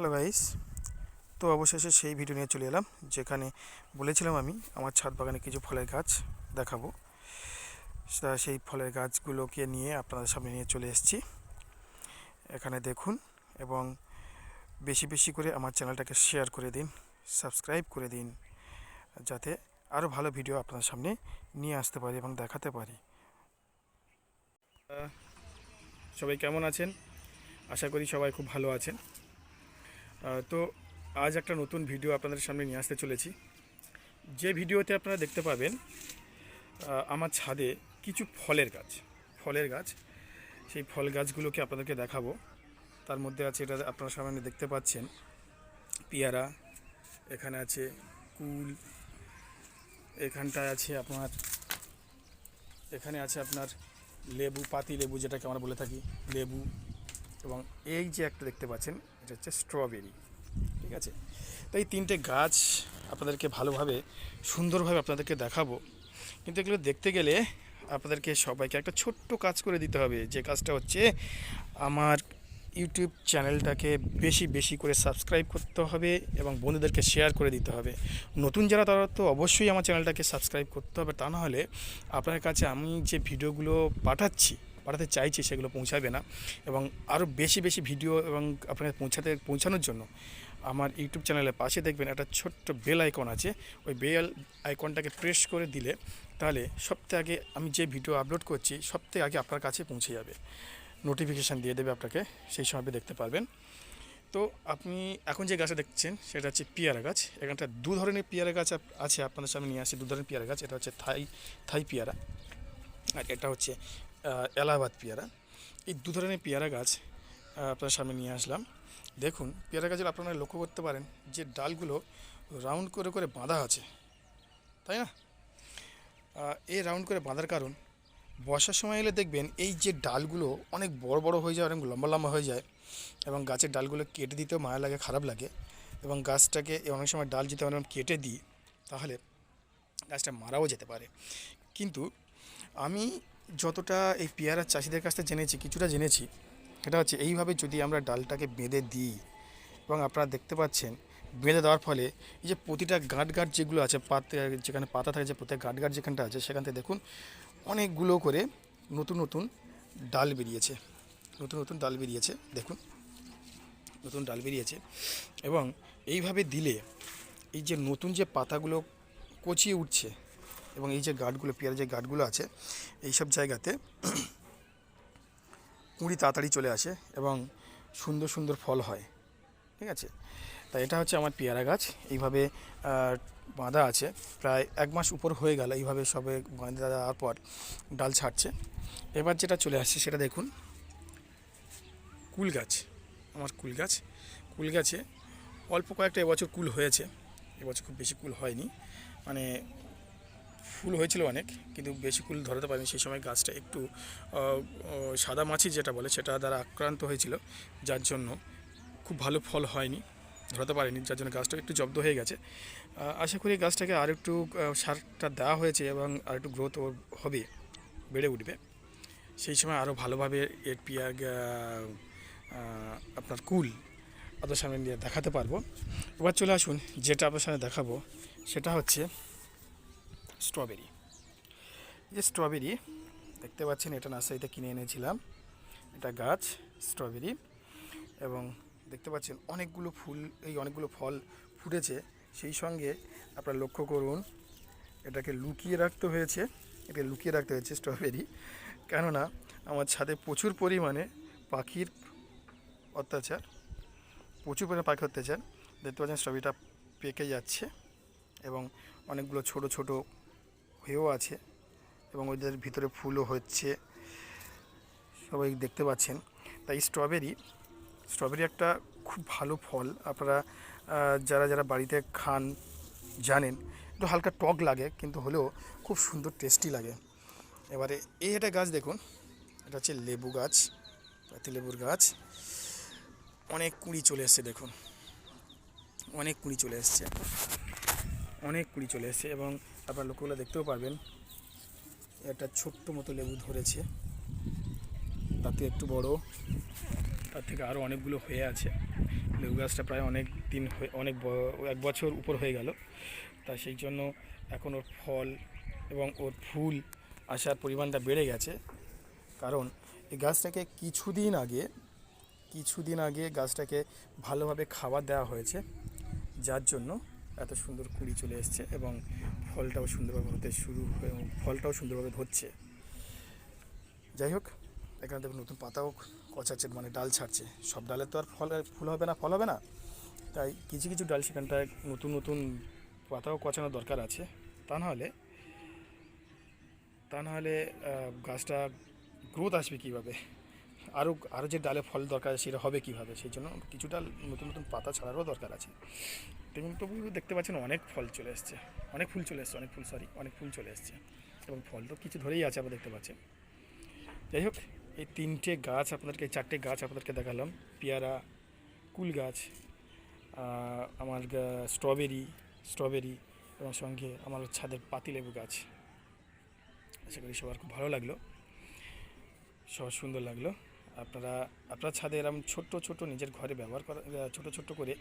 Hello guys তো অবশেষে সেই ভিডিও নিয়ে চলে এলাম, যেখানে বলেছিলাম আমি আমার ছাদ বাগানে কিছু ফলের গাছ দেখাবো। সেই ফলের গাছগুলোকে নিয়ে আপনাদের সামনে নিয়ে চলে এসেছি। এখানে দেখুন এবং বেশি বেশি করে আমার চ্যানেলটাকে শেয়ার করে দিন সাবস্ক্রাইব করে দিন, যাতে আরও ভালো ভিডিও আপনাদের সামনে নিয়ে আসতে পারি এবং দেখাতে পারি। সবাই কেমন আছেন? আশা করি সবাই খুব ভালো আছেন। তো আজ একটা নতুন ভিডিও আপনাদের সামনে নিয়ে আসতে চলেছি। যে ভিডিওতে আপনারা দেখতে পাবেন আমার ছাদে কিছু ফলের গাছ ফলের গাছ। সেই ফল গাছগুলোকে আপনাদেরকে দেখাবো। তার মধ্যে আছে, এটা আপনারা সামনে দেখতে পাচ্ছেন, পেয়ারা, এখানে আছে কুল, এখানটায় আছে আপনার, এখানে আছে আপনার লেবু, পাতি লেবু যেটাকে আমরা বলে থাকি, লেবু। এবং এই যে একটা দেখতে পাচ্ছেন এটা হচ্ছে স্ট্রবেরি ঠিক আছে? তো এই তিনটে গাছ আপনাদেরকে ভালোভাবে, সুন্দরভাবে আপনাদেরকে দেখাবো। কিন্তু এগুলো দেখতে গেলে আপনাদেরকে সবাইকে একটা ছোট্ট কাজ করে দিতে হবে। যে কাজটা হচ্ছে আমার ইউটিউব চ্যানেলটাকে বেশি বেশি করে সাবস্ক্রাইব করতে হবে এবং বন্ধুদেরকে শেয়ার করে দিতে হবে। নতুন যারা, তারা তো অবশ্যই আমার চ্যানেলটাকে সাবস্ক্রাইব করতে হবে। তা না হলে আপনার কাছে আমি যে ভিডিওগুলো পাঠাচ্ছি পাঠাতে চাইছি সেগুলো পৌঁছাবে না। এবং আরও বেশি বেশি ভিডিও এবং আপনাকে পৌঁছাতে, পৌঁছানোর জন্য আমার ইউটিউব চ্যানেলের পাশে দেখবেন একটা ছোট্ট বেল আইকন আছে। ওই বেল আইকনটাকে প্রেস করে দিলে তাহলে সবথেকে আগে আমি যে ভিডিও আপলোড করছি সবথেকে আগে আপনার কাছে পৌঁছে যাবে। নোটিফিকেশান দিয়ে দেবে আপনাকে, সেই সময় দেখতে পারবেন। তো আপনি এখন যে গাছটা দেখছেন, সেটা হচ্ছে পেয়ারা গাছ। এখানটা দু ধরনের পেয়ারা গাছ আছে, আপনাদের সামনে নিয়ে আসি দু ধরনের পেয়ারা গাছ, এটা হচ্ছে থাই থাই পেয়ারা। আর এটা হচ্ছে এলাহাবাদ পেয়ারা। এই দু ধরনের পেয়ারা গাছ আপনার সামনে নিয়ে আসলাম। দেখুন, পেয়ারা গাছের আপনারা লক্ষ্য করতে পারেন, যে ডালগুলো রাউন্ড করে করে বাঁধা আছে, তাই না? এই রাউন্ড করে বাঁধার কারণ, বর্ষার সময় এলে দেখবেন এই যে ডালগুলো অনেক বড় বড় হয়ে যায়, অনেক লম্বা লম্বা হয়ে যায় এবং গাছের ডালগুলো কেটে দিতেও মায়া লাগে, খারাপ লাগে এবং গাছটাকে অনেক সময় ডাল যদি আমরা কেটে দিই, তাহলে গাছটা মারাও যেতে পারে। কিন্তু আমি যতটা এই পেয়ারা চাষিদের কাছ থেকে জেনেছি, কিছুটা জেনেছি, সেটা হচ্ছে এইভাবে যদি আমরা ডালটাকে বেঁধে দিই এবং আপনারা দেখতে পাচ্ছেন, বেঁধে দেওয়ার ফলে এই যে প্রতিটা গাঁট গাঁট যেগুলো আছে, পাতা, যেখানে পাতা থাকে, যে প্রত্যেক গাঁট গাঁট যেখানটা আছে, সেখান থেকে দেখুন অনেকগুলো করে নতুন নতুন ডাল বেরিয়েছে, নতুন নতুন ডাল বেরিয়েছে, দেখুন, নতুন ডাল বেরিয়েছে এবং এইভাবে দিলে এই যে নতুন যে পাতাগুলো কচিয়ে উঠছে এবং এই যে গাঠগুলো পেয়ারা যে গাঠগুলো আছে এই সব জায়গাতে কুঁড়ি তাড়াতাড়ি চলে আসে এবং সুন্দর সুন্দর ফল হয়। ঠিক আছে? তাই এটা হচ্ছে আমার পেয়ারা গাছ। এইভাবে বাঁধা আছে। প্রায় এক মাস উপর হয়ে গেল এইভাবে সবে বাঁধে দেওয়ার পর ডাল ছাড়ছে। এবার যেটা চলে আসছে সেটা দেখুন। কুল গাছ। আমার কুল গাছ। কুল গাছে অল্প কয়েকটা এবছর কুল হয়েছে। এবছর খুব বেশি কুল হয়নি। মানে ফুল হয়েছিল অনেক, কিন্তু বেশি ফুল ধরাতে পারিনি। সেই সময় গাছটা একটু সাদা মাছি যেটা বলে, সেটা দ্বারা আক্রান্ত হয়েছিল। যার জন্য খুব ভালো ফল হয়নি, ধরাতে পারিনি। যার জন্য গাছটা একটু জব্দ হয়ে গেছে। আশা করি গাছটাকে আর একটু সারটা দেওয়া হয়েছে এবং আর একটু গ্রোথ হবে, বেড়ে উঠবে। সেই সময় আরও ভালোভাবে এর পিয়া আপনার কুল আপনার সামনে নিয়ে দেখাতে পারব। এবার চলে আসুন, যেটা আপনার সামনে দেখাবো, সেটা হচ্ছে স্ট্রবেরি। যে স্ট্রবেরি, দেখতে পাচ্ছেন এটা নার্সারিতে কিনে এনেছিলাম। এটা গাছ, স্ট্রবেরি এবং দেখতে পাচ্ছেন অনেকগুলো ফুল, এই অনেকগুলো ফল ফুটেছে। সেই সঙ্গে আপনারা লক্ষ্য করুন, এটাকে লুকিয়ে রাখতে হয়েছে। এটাকে লুকিয়ে রাখতে হয়েছে স্ট্রবেরি। কেননা আমার ছাদে প্রচুর পরিমাণে পাখির অত্যাচার, প্রচুর পরিমাণে পাখি অত্যাচার। দেখতে পাচ্ছেন স্ট্রবেরিটা পেকে যাচ্ছে এবং অনেকগুলো ছোট ছোট হয়েও আছে এবং ওদের ভিতরে ফুলও হচ্ছে। সবাই দেখতে পাচ্ছেন। তাই স্ট্রবেরি স্ট্রবেরি একটা খুব ভালো ফল। আপনারা যারা যারা বাড়িতে খান, জানেন, একটু হালকা টক লাগে, কিন্তু হলেও খুব সুন্দর টেস্টি লাগে। এবারে এই একটা গাছ দেখুন, এটা হচ্ছে লেবু গাছ, পাতি লেবুর গাছ। অনেক কুঁড়ি চলে এসছে, দেখুন। অনেক কুঁড়ি চলে এসছে। অনেক কুড়ি চলে এসেছে এবং আপনার লোকগুলো দেখতেও পারবেন, একটা ছোট্ট মতো লেবু ধরেছে। তাতে একটু বড়, তার থেকে আরও অনেকগুলো হয়ে আছে। লেবু গাছটা প্রায় অনেক দিন হয়ে, অনেক এক বছর উপর হয়ে গেল। তা সেই জন্য এখন ওর ফল এবং ওর ফুল আসার পরিমাণটা বেড়ে গেছে। কারণ এই গাছটাকে কিছুদিন আগে কিছুদিন আগে গাছটাকে ভালোভাবে খাবার দেওয়া হয়েছে। যার জন্য এত সুন্দর কুড়ি চলে এসছে এবং ফলটাও সুন্দরভাবে হতে শুরু এবং ফলটাও সুন্দরভাবে ধরছে। যাই হোক, এখানে দেখুন নতুন পাতাও কচাচ্ছে মানে ডাল ছাড়ছে। সব ডালে তো আর ফল ফুল হবে না, ফল হবে না। তাই কিছু কিছু ডাল সেখানটায় নতুন নতুন পাতাও কচানোর দরকার আছে। তা নাহলে তা নাহলে গাছটা গ্রোথ আসবে কীভাবে? আরও আরও যে ডালে ফল দরকার সেটা হবে কীভাবে? সেই জন্য কিছু ডাল নতুন নতুন পাতা ছাড়ারও দরকার আছে। তবু দেখতে পাচ্ছেন অনেক ফল চলে এসছে। অনেক ফুল চলে এসছে, অনেক ফুল সরি অনেক ফুল চলে এসছে। এবং ফল তো কিছু ধরেই আছে আবার দেখতে পাচ্ছেন যাই হোক, এই তিনটে গাছ আপনাদেরকে চারটে গাছ আপনাদেরকে দেখালাম। পেয়ারা, কুল গাছ আমার স্ট্রবেরি স্ট্রবেরি, এবং সঙ্গে আমার ছাদের পাতিলেবু গাছ। আশা করি সবার খুব ভালো লাগল। সবার সুন্দর লাগল। আপনারা, আপনার ছাদে এরকম ছোট্ট ছোট নিজের ঘরে ব্যবহার করা ছোট ছোট করে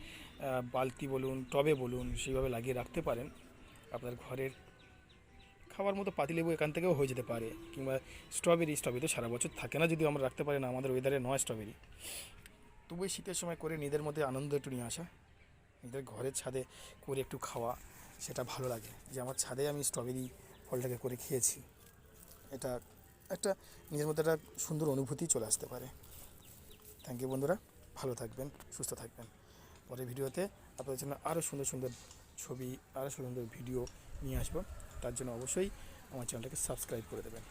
বালতি বলুন, টবে বলুন সেইভাবে লাগিয়ে রাখতে পারেন। আপনার ঘরের খাবার মতো পাতিলেবু এখান থেকেও হয়ে যেতে পারে, কিংবা স্ট্রবেরি স্ট্রবেরি তো সারা বছর থাকে না, যদি আমরা রাখতে পারি, না আমাদের ওয়েদারে নয় স্ট্রবেরি। তবু শীতের সময় করে নিজেদের মধ্যে আনন্দ একটু নিয়ে আসা, নিজেদের ঘরের ছাদে করে একটু খাওয়া, সেটা ভালো লাগে। যে আমার ছাদে আমি স্ট্রবেরি ফলটাকে করে খেয়েছি, এটা একটা নিজের মধ্যে একটা সুন্দর অনুভূতি চলে আসতে পারে। থ্যাংক ইউ বন্ধুরা, ভালো থাকবেন, সুস্থ থাকবেন। পরের ভিডিওতে আপনাদের জন্য আরও সুন্দর সুন্দর ছবি আরও সুন্দর ভিডিও নিয়ে আসব। তার জন্য অবশ্যই আমার চ্যানেলটাকে সাবস্ক্রাইব করে দেবেন।